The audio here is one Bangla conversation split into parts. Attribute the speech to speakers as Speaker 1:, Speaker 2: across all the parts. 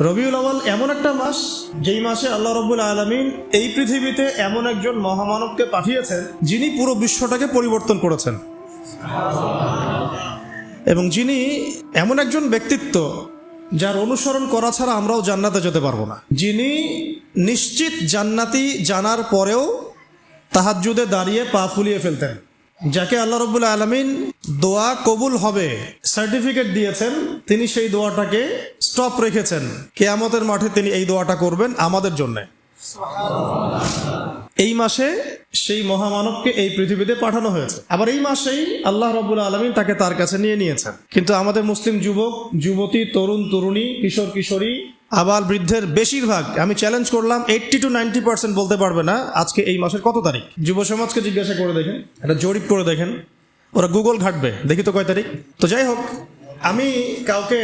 Speaker 1: রবিউল আওয়াল এমন একটা মাস, যেই মাসে আল্লাহ রবুল আলমিন এই পৃথিবীতে এমন একজন মহামানবকে পাঠিয়েছেন, যিনি পুরো বিশ্বটাকে পরিবর্তন করেছেন। এবং যিনি এমন একজন ব্যক্তিত্ব, যার অনুসরণ করা ছাড়া আমরাও জান্নাতে যেতে পারব না। যিনি নিশ্চিত জান্নাতি জানার পরেও তাহাজ্জুদে দাঁড়িয়ে পা ফুলিয়ে ফেলতেন। যাকে আল্লাহ রবুল্লা আলমিন দোয়া কবুল হবে সার্টিফিকেট দিয়েছেন, তিনি সেই দোয়াটাকে স্টপ রেখেছেন। কেয়ামতের মাঠে তিনি এই দোয়াটা করবেন আমাদের জন্যে। এই মাসে সেই মহামানবকে এই পৃথিবীতে পাঠানো হয়েছে। আবার এই মাসেই আল্লাহ রবুল আলমিন তাকে তার কাছে নিয়ে নিয়েছেন। কিন্তু আমাদের মুসলিম যুবক, যুবতী, তরুণ, তরুণী, কিশোর, কিশোরী, আবার বৃদ্ধের বেশিরভাগ, আমি চ্যালেঞ্জ করলাম এইটটি টু নাইনটি পার্সেন্ট বলতে পারবে না, আজকে এই মাসের কত তারিখ? যুব সমাজকে জিজ্ঞাসা করে দেখেন, একটা জরিপ করে দেখেন, ওরা গুগল ঘাটবে, দেখি তো কয় তারিখ। তো যাই হোক, আমি কাউকে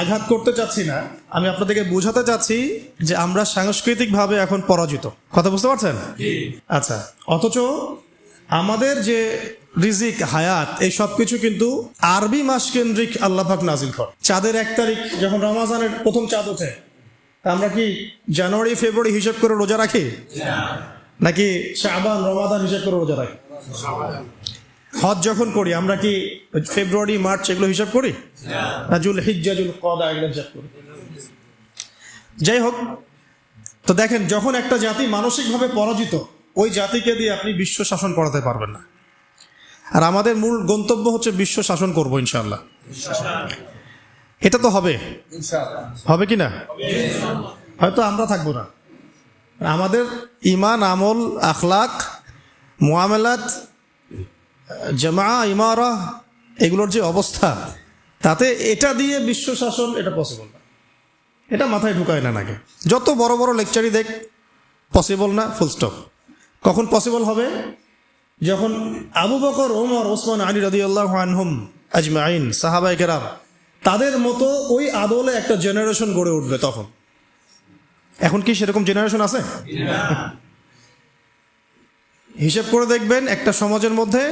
Speaker 1: আঘাত করতে চাচ্ছি না আমি আপনাদেরকে বোঝাতে চাচ্ছি যে আমরা সাংস্কৃতিকভাবে এখন পরাজিত। কথা বুঝতে পারছেন? আচ্ছা অথচ আমাদের যে রিজিক হায়াত এই সব কিছু কিন্তু আরবি মাস কেন্দ্রিক আল্লাহাক নাজিল কর। চাঁদের এক তারিখ যখন রমাজানের প্রথম চাঁদ ওঠে আমরা কি জানুয়ারি ফেব্রুয়ারি হিসাব করে রোজা রাখি? নাকি শাবান রমাদান হিসাব করে রোজা রাখি? হজ যখন করি আমরা কি ফেব্রুয়ারি মার্চ এগুলো হিসাব করি? না জুল হিজ্জা জুল কদা এগুলো হিসাব করি। যাই হোক তো দেখেন যখন একটা জাতি মানসিকভাবে পরাজিত ওই জাতিকে দিয়ে আপনি বিশ্ব শাসন করাতে পারবেন না। আর আমাদের মূল গন্তব্য হচ্ছে বিশ্ব শাসন করব ইনশাল্লাহ এটা তো হবে। হবে কি না? হয়তো আমরা থাকব না। আমাদের ইমান আমল আখলাক মোয়ামেলাত জামা ইমারা এগুলোর যে অবস্থা তাতে এটা দিয়ে বিশ্ব শাসন এটা পসিবল না। এটা মাথায় ঢুকায় না নাকি? যত বড় বড় লেকচারই দেখ পসিবল না ফুল স্টপ কখন পসিবল হবে? যখন আবু বকর ওমর ওসমান আলী রদি আল্লাহ আনহুম আজমাইন সাহাবাই কেরাম তাদের মতো ওই আদলে একটা জেনারেশন গড়ে উঠবে তখন। এখন কি সেরকম জেনারেশন আছে? হিসেব করে দেখবেন একটা সমাজের মধ্যে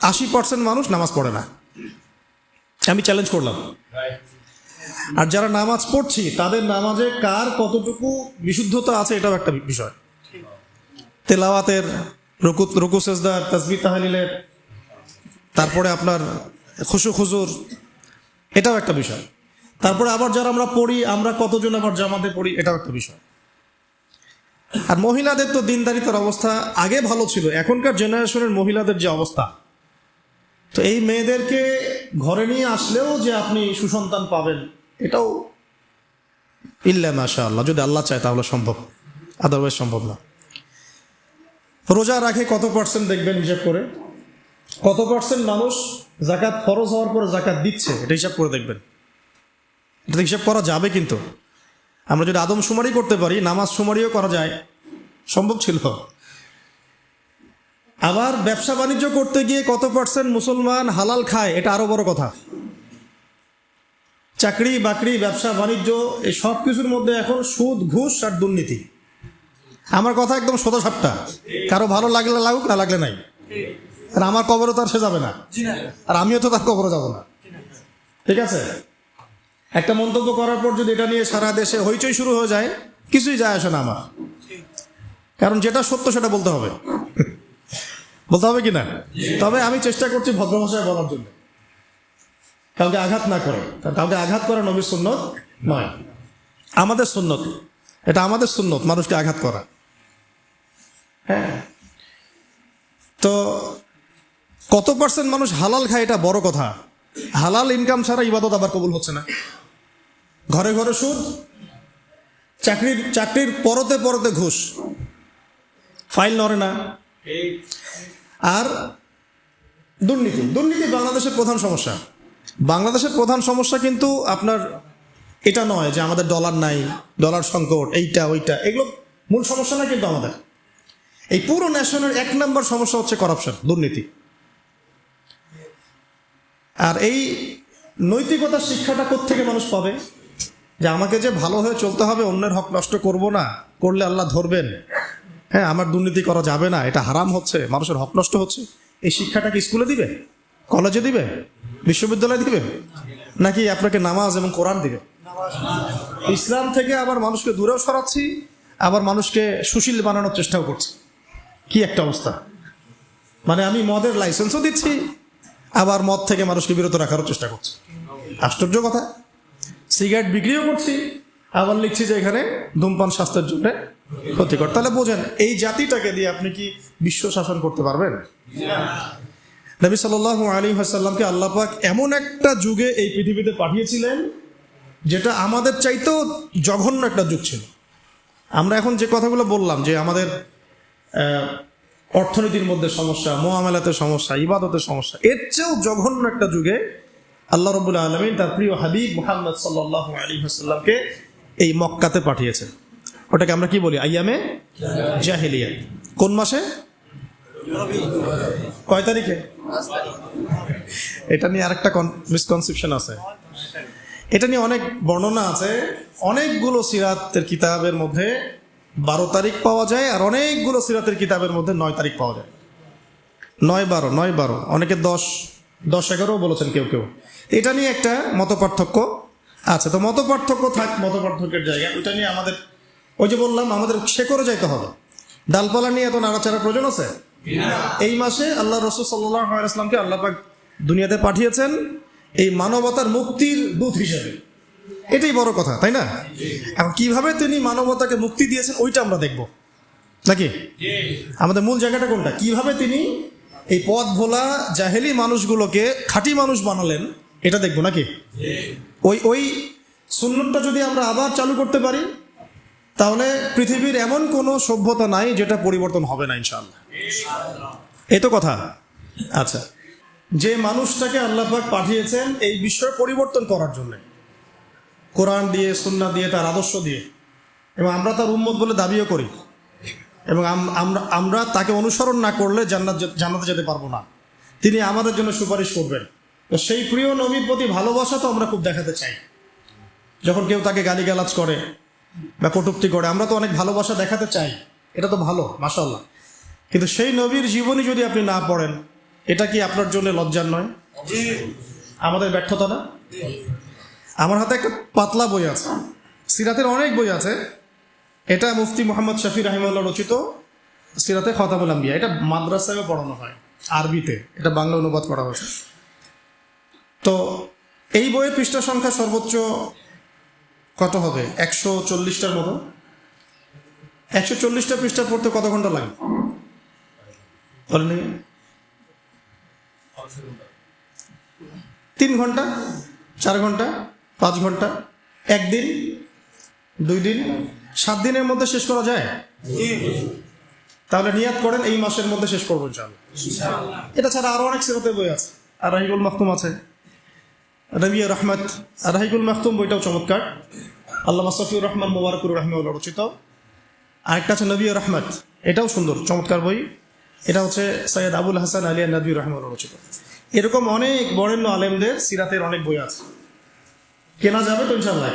Speaker 1: আশি পার্সেন্ট মানুষ নামাজ পড়ে না। আমি চ্যালেঞ্জ করলাম। আর যারা নামাজ পড়ছি, তাদের নামাজে কার কতটুকু বিশুদ্ধতা আছে এটাও একটা বিষয়। তেলাওয়াতের, রকু রুকু সেজদার তসবি তাহালিলের, তারপরে আপনার খুশু খুজুর, এটাও একটা বিষয়। তারপরে আবার যারা আমরা পড়ি, আমরা কতজন আবার জামাতে পড়ি, এটাও একটা বিষয়। আর মহিলাদের তো দিনদারিতার অবস্থা আগে ভালো ছিল। এখনকার জেনারেশনের মহিলাদের যে অবস্থা তো এই মেয়েদেরকে ঘরে নিয়ে আসলেও যে আপনি সুসন্তান পাবেন, এটাও ইল্লা মাশা আল্লাহ যদি আল্লাহ চায় তাহলে সম্ভব আদারওয়াইজ সম্ভব না। রোজা রাখে কত পার্সেন্ট দেখবেন হিসাব করে? কত পার্সেন্ট মানুষ জাকাত ফরজ হওয়ার পরে জাকাত দিচ্ছে, এটা হিসাব করে দেখবেন। এটা হিসাব করা যাবে কিন্তু। আমরা যদি আদম সুমারি করতে পারি, নামাজ সুমারিও করা যায়, সম্ভব ছিল। আবার ব্যবসা বাণিজ্য করতে গিয়ে কত পার্সেন্ট মুসলমান হালাল খায়, এটা আরও বড় কথা। চাকরি, বাকরি, ব্যবসা, বাণিজ্য, এই সব কিছুর মধ্যে এখন সুদ, ঘুষ আর দুর্নীতি। আমার কথা একদম সোজা সাপটা কারও ভালো লাগলে লাগুক, না লাগলে নাই। আর আমার কবরও তো আর সে যাবে না। আর আমিও তো তার কবরও যাব না। ঠিক আছে? একটা মন্তব্য করার পর যদি এটা নিয়ে সারা দেশে হইচই শুরু হয়ে যায়, কিছুই যায় আসে না আমার। কারণ যেটা সত্য সেটা বলতে হবে। বলতে হবে কি না? তবে আমি চেষ্টা করছি ভদ্র ভাষায় বলার জন্য। কাউকে আঘাত না করে। কাউকে আঘাত করা নবীর সুন্নত নয়। আমাদের সুন্নত। এটা আমাদের সুন্নত, মানুষকে আঘাত করা। হ্যাঁ? তো কত পার্সেন্ট মানুষ হালাল খায় এটা বড় কথা। হালাল ইনকাম ছাড়া ইবাদত আবার কবুল হচ্ছে না। ঘরে ঘরে সুদ, চাকরির চাকরির পরতে পরতে ঘুষ। ফাইল নড়ে না। আর দুর্নীতি। দুর্নীতি বাংলাদেশের প্রধান সমস্যা। বাংলাদেশের প্রধান সমস্যা কিন্তু আপনার এটা নয় যে আমাদের ডলার নাই, ডলার সংকট, এইটা, ওইটা, এগুলো মূল সমস্যা না কিন্তু আমাদের। এই পুরো ন্যাশনের এক নম্বর সমস্যা হচ্ছে করাপশন দুর্নীতি। আর এই নৈতিকতার শিক্ষাটা থেকে মানুষ পাবে? যে আমাকে যে ভালো হয়ে চলতে হবে, অন্যের হক নষ্ট করব না, করলে আল্লাহ ধরবেন। হ্যাঁ আমার দুর্নীতি করা যাবে না, এটা হারাম হচ্ছে, মানুষের হক নষ্ট হচ্ছে। এই শিক্ষাটা কি স্কুলে দিবে? কলেজে দিবে? বিশ্ববিদ্যালয়ে দিবে? নাকি আপনাকে নামাজ এবং কোরআন দিবে? ইসলাম থেকে আবার মানুষকে দূরেও সরাচ্ছি, আবার মানুষকে সুশীল বানানোর চেষ্টাও করছি। কি একটা অবস্থা? মানে আমি মদের লাইসেন্সও দিচ্ছি, আবার মদ থেকে মানুষকে বিরত রাখারও চেষ্টা করছি। আশ্চর্য কথা। সিগারেট বিক্রিও করছি, আবার লিখছি যে এখানে ধূমপান স্বাস্থ্যের জন্য ক্ষতিকর। তাহলে বোঝেন, এই জাতিটাকে দিয়ে আপনি কি বিশ্ব শাসন করতে পারবেন? নবী সাল্লাহ আলী হাসাল্লামকে আল্লাহ পাক এমন একটা যুগে এই পৃথিবীতে পাঠিয়েছিলেন, যেটা আমাদের চাইতেও জঘন্য একটা যুগ ছিল। আমরা এখন যে কথাগুলো বললাম, যে আমাদের অর্থনীতির মধ্যে সমস্যা, মোহামেলাতে সমস্যা, ইবাদতের সমস্যা, এর চেয়েও জঘন্য একটা যুগে আল্লাহ রবুল্লা আলমিন তার প্রিয় হাবিব মুহাম্মদ সাল্লাহ আলী হাসাল্লামকে এই মক্কাতে পাঠিয়েছেন। ওটাকে আমরা কি বলি? আইয়ামে জাহিলিয়া কোন মাসে? কয় তারিখে? এটা নিয়ে আরেকটা মিসকনসেপশন আছে। এটা নিয়ে অনেক বর্ণনা আছে। অনেকগুলো সিরাতের কিতাবের মধ্যে বারো তারিখ পাওয়া যায় আর অনেকগুলো সিরাতের কিতাবের মধ্যে নয় তারিখ পাওয়া যায়। নয় বারো নয় বারো। অনেকে দশ দশ এগারো বলেছেন কেউ কেউ। এটা নিয়ে একটা মত পার্থক্য আছে। তো মত পার্থক্য থাক মত পার্থক্যের জায়গা। ওইটা নিয়ে আমাদের ওই যে বললাম, আমাদের শেকড়ে যাইতে হবে। ডালপালা নিয়ে এত নাড়াচাড়ার প্রয়োজন আছে? এই মাসে আল্লাহ রসুল সাল্লামকে আল্লাহ দুনিয়াতে পাঠিয়েছেন এই মানবতার মুক্তির দূত হিসেবে। এটাই বড় কথা, তাই না? এখন কীভাবে তিনি মানবতাকে মুক্তি দিয়েছেন, ওইটা আমরা দেখব। নাকি? আমাদের মূল জায়গাটা কোনটা? কীভাবে তিনি এই পথ ভোলা জাহেলি মানুষগুলোকে খাঁটি মানুষ বানালেন, এটা দেখব নাকি? ওই ওই সুন্নতটা যদি আমরা আবার চালু করতে পারি তাহলে পৃথিবীর এমন কোনো সভ্যতা নাই যেটা পরিবর্তন হবে না ইনশাল্লাহ এই তো কথা। আচ্ছা যে মানুষটাকে আল্লাপাক পাঠিয়েছেন এই বিশ্বের পরিবর্তন করার জন্য। কোরআন দিয়ে সুন্না দিয়ে, তার আদর্শ দিয়ে। এবং আমরা তার উম্মত বলে দাবিও করি। এবং আমরা আমরা তাকে অনুসরণ না করলে জান্নাত জান্নাতে যেতে পারব না। তিনি আমাদের জন্য সুপারিশ করবেন। তো সেই প্রিয় নবীর প্রতি ভালোবাসা তো আমরা খুব দেখাতে চাই। যখন কেউ তাকে গালিগালাজ করে বা কটুক্তি করে। আমরা তো অনেক ভালোবাসা দেখাতে চাই। এটা তো ভালো মাসাল্লাহ কিন্তু সেই নবীর জীবনী যদি আপনি না পড়েন এটা কি আপনার জন্য লজ্জার নয়? আমাদের ব্যর্থতা না? আমার হাতে একটা পাতলা বই আছে। সিরাতের অনেক বই আছে। এটা মুফতি মোহাম্মদ শফি রাহিমুল্লাহ রচিত সিরাতে খতাবুল আম্বিয়া। এটা মাদ্রাসায়ও পড়ানো হয় আরবিতে। এটা বাংলা অনুবাদ করা হয়েছে। তো এই বইয়ের পৃষ্ঠা সংখ্যা সর্বোচ্চ কত হবে? একশো চল্লিশটার মতো? একশো চল্লিশটা পৃষ্ঠা পড়তে কত ঘণ্টা লাগে। তিন ঘণ্টা? চার ঘণ্টা? পাঁচ ঘণ্টা? একদিন? দুই দিন? সাত দিনের মধ্যে শেষ করা যায়? তাহলে নিয়াত করেন, এই মাসের মধ্যে শেষ করব ইনশাআল্লাহ। এটা ছাড়া আরও অনেক সিরাতের বই আছে। আর রাহিকুল মাহতুম আছে। রবিয়া রহমত রাহিকুল মাহতুম বইটাও চমৎকার। আল্লাহ সফিউর রহমান মোবারকুর রহমাউল্লাহ রচিত। আরেকটা আছে নবী রহমত, এটাও সুন্দর, চমৎকার বই। এটা হচ্ছে সৈয়দ আবুল হাসান আলিয়া নবী রহমাউল্লাহ রচিত। এরকম অনেক বরেণ্য আলেমদের সিরাতের অনেক বই আছে। কেনা যাবে তো ইনশাল্লাহ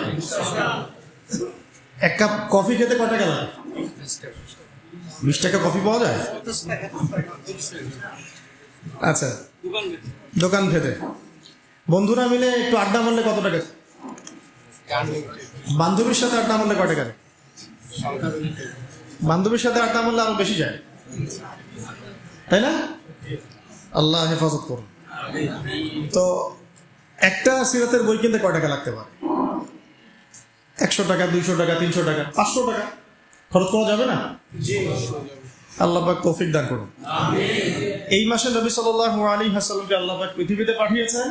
Speaker 1: এক কাপ কফি খেতে কত টাকা লাগে? বিশ টাকা কফি পাওয়া যায়? আচ্ছা দোকান ভেদে। বন্ধুরা মিলে একটু আড্ডা মারলে কত টাকা? বান্ধবীর সাথে আড্ডা মারলে কত টাকা? বান্ধবীর সাথে আড্ডা মারলে আরও বেশি যায়। তাই না? আল্লাহ হেফাজত করুন। তো একটা সিরাতের বই কিনতে কয় টাকা লাগতে পারে? একশো টাকা, দুইশো টাকা, তিনশো টাকা, পাঁচশো টাকা। খরচ করা যাবে না? আল্লাহ পাক তৌফিক দান করুন। এই মাসে নবী সাল্লাল্লাহু আলী হাসাল্লামকে আল্লাহ পাক পৃথিবীতে পাঠিয়েছেন।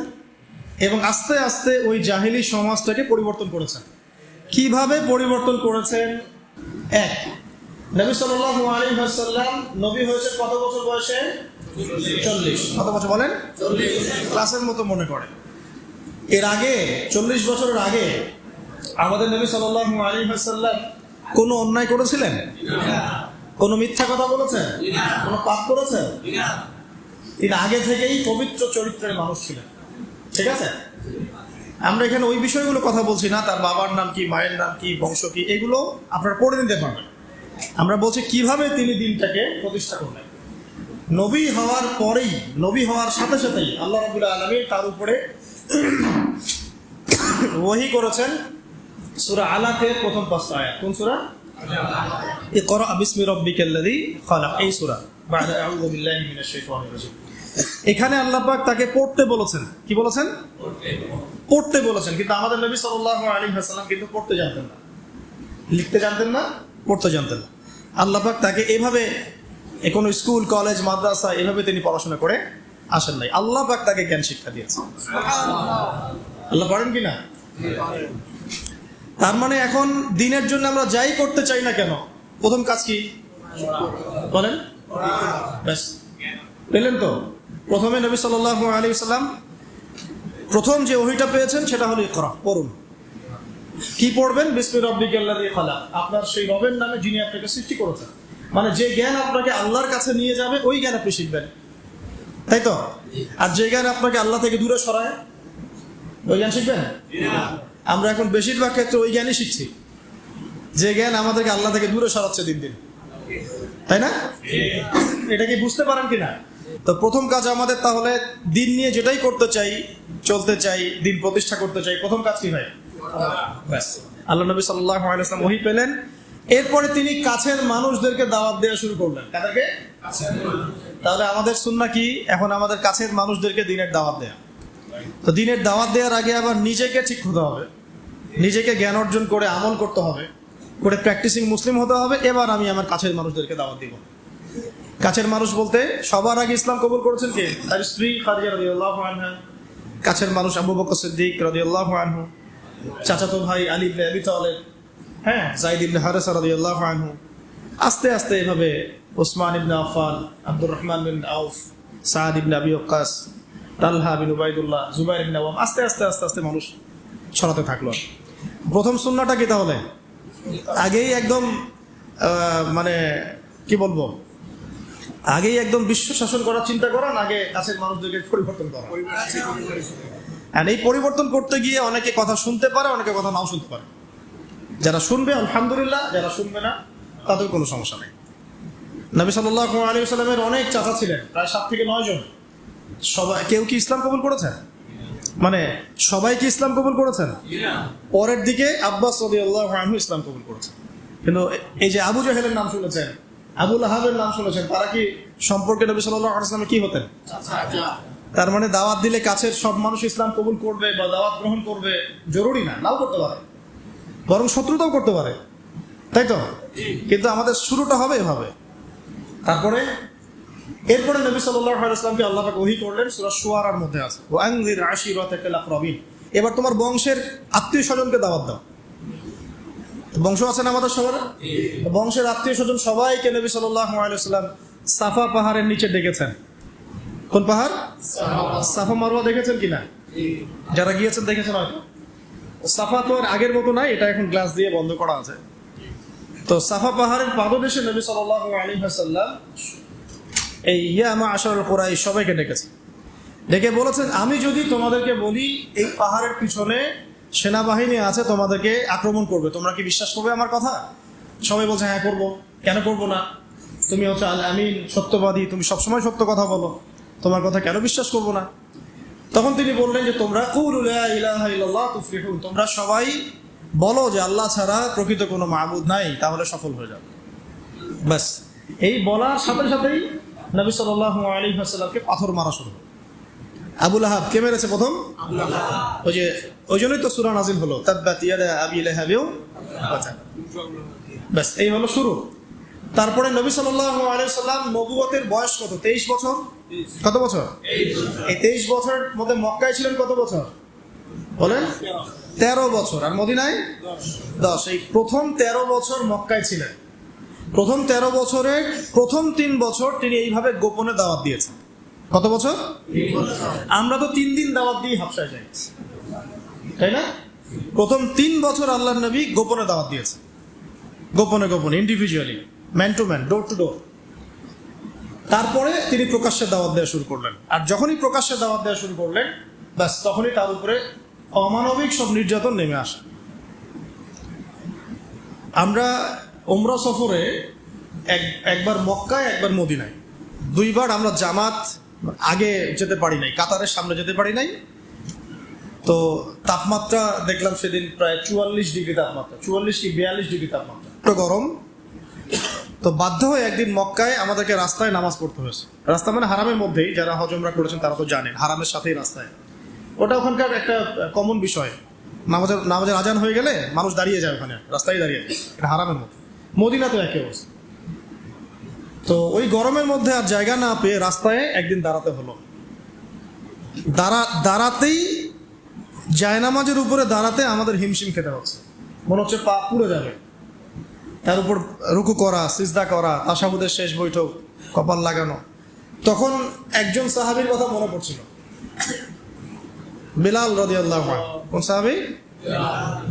Speaker 1: এবং আস্তে আস্তে ওই জাহিলি সমাজটাকে পরিবর্তন করেছেন। কীভাবে পরিবর্তন করেছেন? এক নবী আলী হাসাল্লাম নবী হয়েছে কত বছর বয়সে? চল্লিশ। কত বছর বলেন? ক্লাসের মতো মনে করে। এর আগে চল্লিশ বছরের আগে আমাদের নবী সাল্লাল্লাহু আলী হাসাল্লাম কোনো অন্যায় করেছিলেন? কোনো মিথ্যা কথা বলেছেন? কোনো পাপ করেছেন? তিনি আগে থেকেই পবিত্র চরিত্রের মানুষ ছিলেন। ঠিক আছে? আমরা এখানে ওই বিষয়গুলো কথা বলছি না, তার বাবার নাম কি, মায়ের নাম কি, বংশ কি, এগুলো আপনারা পড়ে নিতে পারবেন। আমরা বলছি কীভাবে তিনি দিনটাকে প্রতিষ্ঠা করলেন। নবী হওয়ার পরেই, নবী হওয়ার সাথে সাথেই আল্লাহ রবুল্লা আলমী তার উপরে ওহি করেছেন। সুরা আলাকের প্রথম পাঁচটা আয়াত। কোন সূরা? ইকরা বিসমি রাব্বিকাল্লাযী খালাক। এই সূরা। বা'দা আউযু বিল্লাহি মিনাশ শাইতানির এখানে আল্লাহ পাক তাকে পড়তে বলেছেন। কি বলেছেন? পড়তে বলেছেন। কিন্তু আমাদের নবী সাল্লাল্লাহু আলাইহি ওয়াসাল্লাম কিন্তু পড়তে জানতেন না। লিখতে জানতেন না পড়তে জানতেন না। আল্লাহ পাক তাকে এভাবে কোনো স্কুল কলেজ মাদ্রাসা এভাবে তিনি পড়াশোনা করে আসেন নাই। আল্লাহ পাক তাকে জ্ঞান শিক্ষা দিয়েছেন। আল্লাহ পারেন কি না? তার মানে এখন দিনের জন্য আমরা যাই করতে চাই না কেন? প্রথম কাজ কি? বলেন। ব্যাস। পেলেন তো? প্রথমে নবী সাল্লাল্লাহু আলাইহি সাল্লাম প্রথম যে ওহিটা পেয়েছেন সেটা হলো ইকরা, পড়ুন। কি পড়বেন? বিসমি রব্বিকাল্লাযী খালাক। আপনার সেই রবের নামে যিনি আপনাকে সৃষ্টি করেছেন। মানে যে জ্ঞান আপনাকে আল্লাহর কাছে নিয়ে যাবে, ওই জ্ঞান আপনি শিখবেন। তাই তো? আর যে জ্ঞান আপনাকে আল্লাহ থেকে দূরে সরায়, ওই জ্ঞান শিখবেন? আমরা এখন বেশিরভাগ ক্ষেত্রে ওই জ্ঞানই শিখছি। যে জ্ঞান আমাদেরকে আল্লাহ থেকে দূরে সরাচ্ছে দিন দিন। তাই না? এটা কি বুঝতে পারেন কিনা? তো প্রথম কাজ আমাদের তাহলে দিন নিয়ে যেটাই করতে চাই চলতে চাই দিন প্রতিষ্ঠা করতে চাই প্রথম কাজ কি ভাই? ব্যাস। আল্লাহ নবী আলাইহি ওয়াসাল্লাম পেলেন। এরপরে তিনি কাছের মানুষদেরকে দাওয়াত দেওয়া শুরু করলেন। কাদেরকে? তাহলে আমাদের সুন্নাহ কি? এখন আমাদের কাছের মানুষদেরকে দিনের দাওয়াত দেয়া। তো দিনের দাওয়াত দেওয়ার আগে আবার নিজেকে ঠিক হতে হবে। নিজেকে জ্ঞান অর্জন করে আমল করতে হবে। করে প্র্যাকটিসিং মুসলিম হতে হবে। এবার আমি আমার কাছের মানুষদেরকে দাওয়াত দিব। কাছের মানুষ বলতে সবার আগে ইসলাম কবুল করেছেন কে? তার স্ত্রী খাদিজা রাদিয়াল্লাহু আনহা। কাছের মানুষ আবু বকর সিদ্দিক রাদিয়াল্লাহু আনহু চাচাতো ভাই আলী ইবনে আবি তালেব হ্যাঁ। জাইদ ইবনে হারেসা রাদিয়াল্লাহু আনহু আস্তে আস্তে এভাবে ওসমান ইবনে আফফান আব্দুর রহমান বিন Auf Saad ibn Abi Waqqas Talha bin Ubaidullah Zubair ibn Awam আস্তে আস্তে আস্তে আস্তে মানুষ ছড়াতে থাকল। প্রথম সুন্নাটা কি তাহলে? আগেই একদম মানে কি বলব? আগেই একদম বিশ্ব শাসন করার চিন্তা করান আগে কাছের মানুষদেরকে পরিবর্তন করা। আর এই পরিবর্তন করতে গিয়ে অনেকে কথা শুনতে পারে, অনেকে কথা নাও শুনতে পারে। যারা শুনবে, আলহামদুলিল্লাহ, যারা শুনবে না, তাদের কোনো সমস্যা নেই। নবী সাল্লাল্লাহু আলাইহি সাল্লামের অনেক চাচা ছিলেন, প্রায় সাত থেকে নয় জন। সবাই কেউ কি ইসলাম কবুল করেছেন মানে সবাই কি ইসলাম কবুল করেছেন পরের দিকে আব্বাস রাদিয়াল্লাহু আনহু ইসলাম কবুল করেছেন কিন্তু এই যে আবু জাহেলের নাম শুনেছেন আবুল আহাবের নাম শুনেছেন। তারা কি সম্পর্কে নবী সাল্লাল্লাহু আলাইহি সাল্লামে কি হতেন? তার মানে দাওয়াত দিলে কাছের সব মানুষ ইসলাম কবুল করবে বা দাওয়াত গ্রহণ করবে জরুরি না নাও করতে পারে। বরং শত্রুতাও করতে পারে। তাই তো? কিন্তু আমাদের শুরুটা হবে এভাবে। তারপরে এরপরে নবী আলাইহি আল্লাহ পাক ওহী করলেন? সূরা শুআরার মধ্যে আছে। এবার তোমার বংশের আত্মীয় স্বজনকে দাওয়াত দাও। বংশ আছেন আমাদের সবার? বংশের আত্মীয় স্বজন সবাইকে নবী ওয়াসাল্লাম সাফা পাহাড়ের নিচে ডেকেছেন। কোন পাহাড়? সাফা মারোয়া দেখেছেন কিনা? যারা গিয়েছেন দেখেছেন হয়তো। সাফা তো আর আগের মতো নাই, এটা এখন গ্লাস দিয়ে বন্ধ করা আছে। তো সাফা পাহাড়ের পাদদেশে নবী সাল্লাল্লাহু আলাইহি ওয়াসাল্লাম এই ইয়ামা আশার কোরাই সবাইকে ডেকেছে ডেকে বলেছেন, আমি যদি তোমাদেরকে বলি এই পাহাড়ের পিছনে সেনাবাহিনী আছে তোমাদেরকে আক্রমণ করবে। তোমরা কি বিশ্বাস করবে আমার কথা? সবাই বলছে হ্যাঁ করব। কেন করব না? তুমি হচ্ছে আমি সত্যবাদী তুমি সবসময় সত্য কথা বলো। তোমার কথা কেন বিশ্বাস করব না? তখন তিনি বললেন যে তোমরা তোমরা সবাই বলো যে আল্লাহ ছাড়া প্রকৃত কোনো মাহবুদ নাই তাহলে সফল হয়ে যাবে। ব্যাস। এই বলার সাথে সাথেই নবী সাল্লাল্লাহু আলাইহি ওয়াসাল্লামকে পাথর মারা শুরু আবুল আহাব কে মেরেছে প্রথম? ওই যে ওই জন্যই তো সূরা নাজিল হলো। তাব্বাত ইয়াদা আবি লাহাবিও ব্যাস এই হলো শুরু। তারপরে নবী সাল্লাম নবুয়তের বয়স কত? 23 বছর? কত বছর? এই 23 বছরের মধ্যে মক্কায় ছিলেন কত বছর? বলেন তেরো বছর। আর মদিনায়? দশ। এই প্রথম তেরো বছর মক্কায় ছিলেন। প্রথম তেরো বছরে প্রথম তিন বছর তিনি এইভাবে গোপনে দাওয়াত দিয়েছেন। কত বছর? আমরা তো তিন দিন দাওয়াত দিয়ে হাফসায় যাই। তাই না? প্রথম তিন বছর আল্লাহ নবী গোপনে দাওয়াত দিয়েছে। গোপনে গোপনে individually man to man door to door তারপরে তিনি প্রকাশ্যে দাওয়াত দেওয়া শুরু করলেন। আর যখনই প্রকাশ্যে দাওয়াত দেওয়া শুরু করলেন, ব্যাস, তখনই তার উপরে অমানবিক সব নির্যাতন নেমে আসে। আমরা ওমরা সফরে এক, একবার মক্কায়, একবার মদিনায়। দুইবার আমরা জামাত আগে যেতে পারি নাই, কাতারের সামনে যেতে পারি নাই তো তাপমাত্রা দেখলাম সেদিন প্রায় চুয়াল্লিশ ডিগ্রি তাপমাত্রা, চুয়াল্লিশ কি বিয়াল্লিশ ডিগ্রি তাপমাত্রা। গরম। তো বাধ্য হয়ে একদিন মক্কায় আমাদেরকে রাস্তায় নামাজ পড়তে হয়েছে। রাস্তা মানে হারামের মধ্যেই, যারা হজমরা করেছেন তারা তো জানেন, হারামের সাথেই রাস্তায়। ওটা ওখানকার একটা কমন বিষয়। নামাজের নামাজের আজান হয়ে গেলে মানুষ দাঁড়িয়ে যায় ওখানে, রাস্তায় দাঁড়িয়ে। যায়। হারামের মধ্যে। মদিনা তো একই অবস্থা। তো ওই গরমের মধ্যে আর জায়গা না পেয়ে রাস্তায় একদিন দাঁড়াতে হলো। দাঁড়া, দাঁড়াতেই জায়নামাজের উপরে দাঁড়াতে আমাদের হিমশিম খেতে হচ্ছে। মনে হচ্ছে পা পুড়ে যাবে। তার উপর রুকু করা, সিজদা করা তাসাবুদের শেষ বৈঠক, কপাল লাগানো। তখন একজন সাহাবীর কথা মনে পড়ছিল। বেলাল রদিয়াল্লাহ কোন সাহাবি?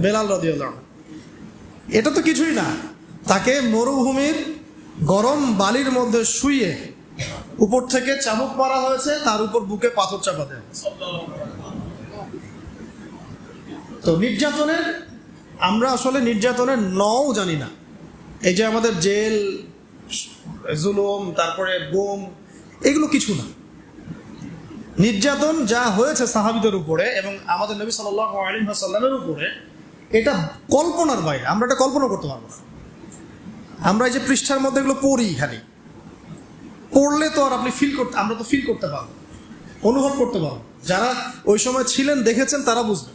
Speaker 1: বেলাল রদিয়াল্লাহ এটা তো কিছুই না। তাকে মরুভূমির গরম বালির মধ্যে শুয়ে উপর থেকে চাবুক মারা হয়েছে, তার উপর বুকে পাথর চাপা দেওয়া তো নির্যাতনের, আমরা আসলে নির্যাতনের নও জানি না। এই যে আমাদের জেল, জুলুম, তারপরে বোম এগুলো কিছু না। নির্যাতন যা হয়েছে সাহাবিদের উপরে এবং আমাদের নবী সাল্লামের উপরে, এটা কল্পনার বাইরে, আমরা এটা কল্পনা করতে পারব না। আমরা এই যে পৃষ্ঠার মধ্যে এগুলো পড়ি খালি। পড়লে তো আর আপনি ফিল করতে, আমরা তো ফিল করতে পারব অনুভব করতে পারব যারা ওই সময় ছিলেন, দেখেছেন, তারা বুঝবেন